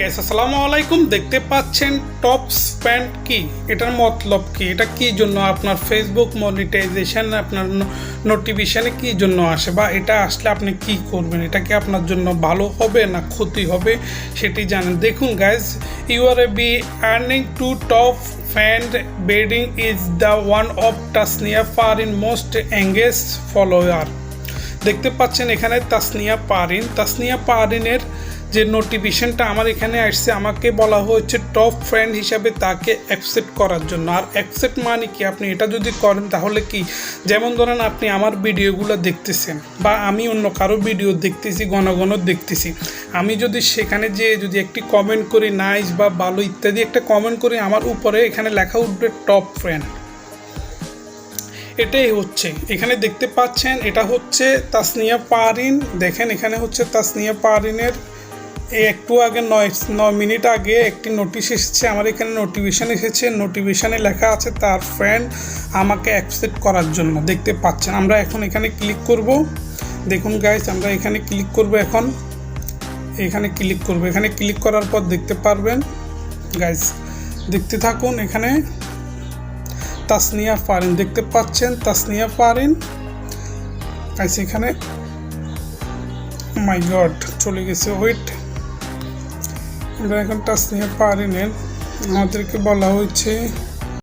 Guys আসসালামু আলাইকুম। দেখতে পাচ্ছেন টপস প্যান্ট কি? এটার মতলব কি? এটা কি জন্য আপনার ফেসবুক মনিটাইজেশন আপনার নোটিফিকেশনে কি জন্য আসে? বা এটা আসলে আপনি কি করবেন? এটা কি আপনার জন্য ভালো হবে না ক্ষতি হবে? সেটি জানেন। দেখুন guys you are a B earning to top bedding is the one of Tasnia Farin most engage follower দেখতে পাচ্ছেন এখানে তাসনিয়া পারিন তাসনিয়া পারিনের যে নোটিফিকেশনটা আমার এখানে আসছে, আমাকে বলা হয়েছে টপ ফ্রেন্ড হিসাবে তাকে অ্যাকসেপ্ট করার জন্য। আর অ্যাকসেপ্ট মানে কি? আপনি এটা যদি করেন তাহলে কি? যেমন ধরেন আপনি আমার ভিডিওগুলো দেখতেছেন, বা আমি অন্য কারও ভিডিও দেখতেছি, ঘন ঘন দেখতেছি। আমি যদি সেখানে যে যদি একটি কমেন্ট করি নাইস বা ভালো ইত্যাদি একটা কমেন্ট করি, আমার উপরে এখানে লেখা উঠবে টপ ফ্রেন্ড এটাই হচ্ছে। এখানে দেখতে পাচ্ছেন, এটা হচ্ছে তাসনিয়া পারিন। দেখেন, এখানে হচ্ছে তাসনিয়া পারিনের একটু আগে নয় নয় মিনিট আগে একটি নোটিশ এসেছে, আমার এখানে নোটিফিকেশান এসেছে। নোটিফিকেশানে লেখা আছে, তার ফ্রেন্ড আমাকে অ্যাকসেপ্ট করার জন্য। দেখতে পাচ্ছেন, আমরা এখন এখানে ক্লিক করব। দেখুন গাইস আমরা এখানে ক্লিক করব এখন। এখানে ক্লিক করব। এখানে ক্লিক করার পর দেখতে পারবেন গাইস দেখতে থাকুন এখানে। তাসনিয়া ফারিন, দেখতে পাচ্ছেন, তাসনিয়া ফারিন। গাইস এখানে মাই গড চলে গেছে ওয়েট আমরা এখন পারি নেন। আমাদেরকে বলা হয়েছে